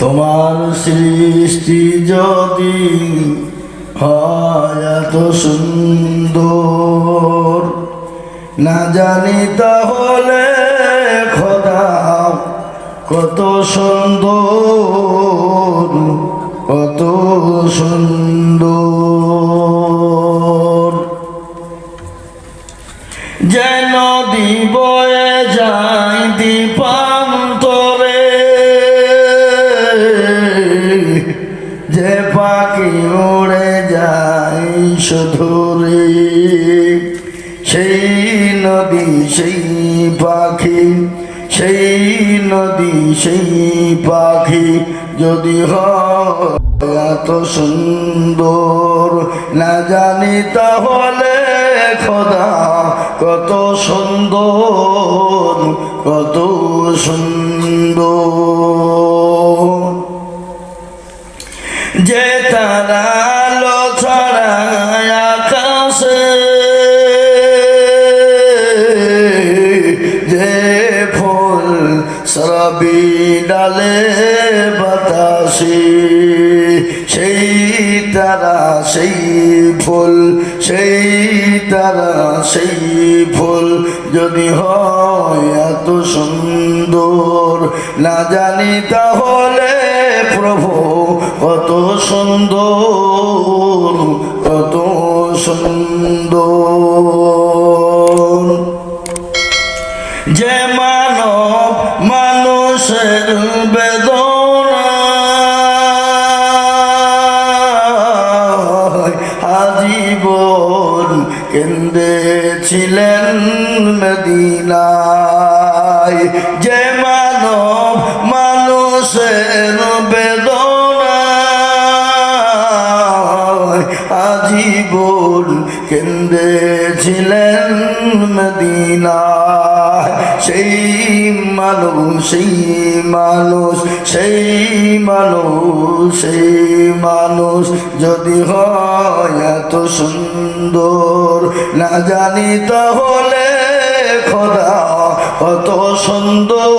তোমার সৃষ্টি যদি হয় এত সুন্দর। না জানি তাহলে খোদা কত সুন্দর কত সুন্দর। যেন দিবয়ে যাই দীপান্তরে যে পাখি উড়ে যায় শুধুরে সেই নদী, সেই পাখি, সেই নদী, সেই পাখি যদি এত সুন্দর। না জানি তাহলে খোদা কত সুন্দর কত সুন্দর। সরবি ডালে বাতাসে, সেই তারা সেই ফুল, সেই তারা সেই ফুল। যদি হয় এত সুন্দর, না জানি তাহলে প্রভু কত সুন্দর কত সুন্দর। কেন্দ্রে ছিলেন মদিনায়। যে মানব মানুষের বেদনা আজীবন কেন্দ্রে ছিলেন মদিনায়। সেই মানুষ সেই মানুষ সেই মানুষ সেই মানুষ যদি হয় এত সুন্দর। না জানি তাহলে খোদা কত সুন্দর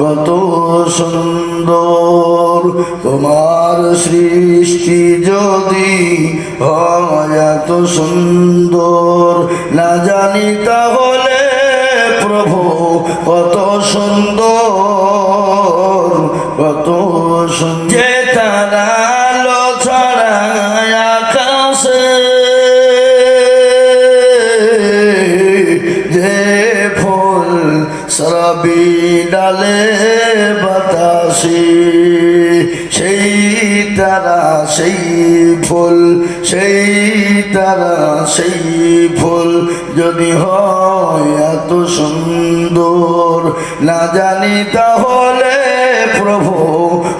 কত সুন্দর। তোমার সৃষ্টি যদি হয় এত সুন্দর, না জানি তাহলে প্রভু কত সুন্দর কত সুন্দর। সরবি ডালে বাতাসে, সেই তারা সেই ফুল, সেই তারা সেই ফুল, যদি হয় এত সুন্দর। না জানি তাহলে প্রভু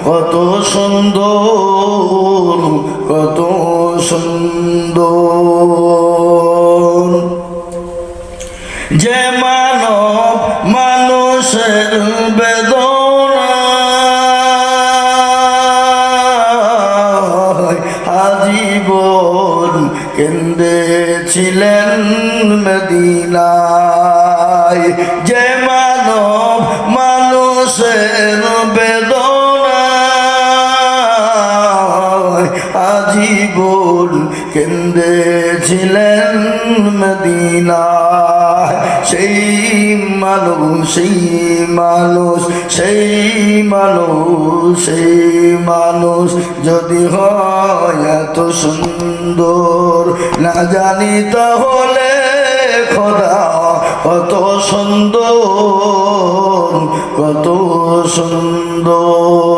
কত সুন্দর কত সুন্দর। মানুষের বেদনা আজীবন কেন্দ্রে ছিলেন মদিনায়। যে মানব মানুষের আজীবন কেন্দ্রে ছিলেন মদিনায় সেই মানুষ সেই মানুষ সেই মানুষ সেই মানুষ যদি হয় এত সুন্দর। না জানি তাহলে খোদা কত সুন্দর কত সুন্দর।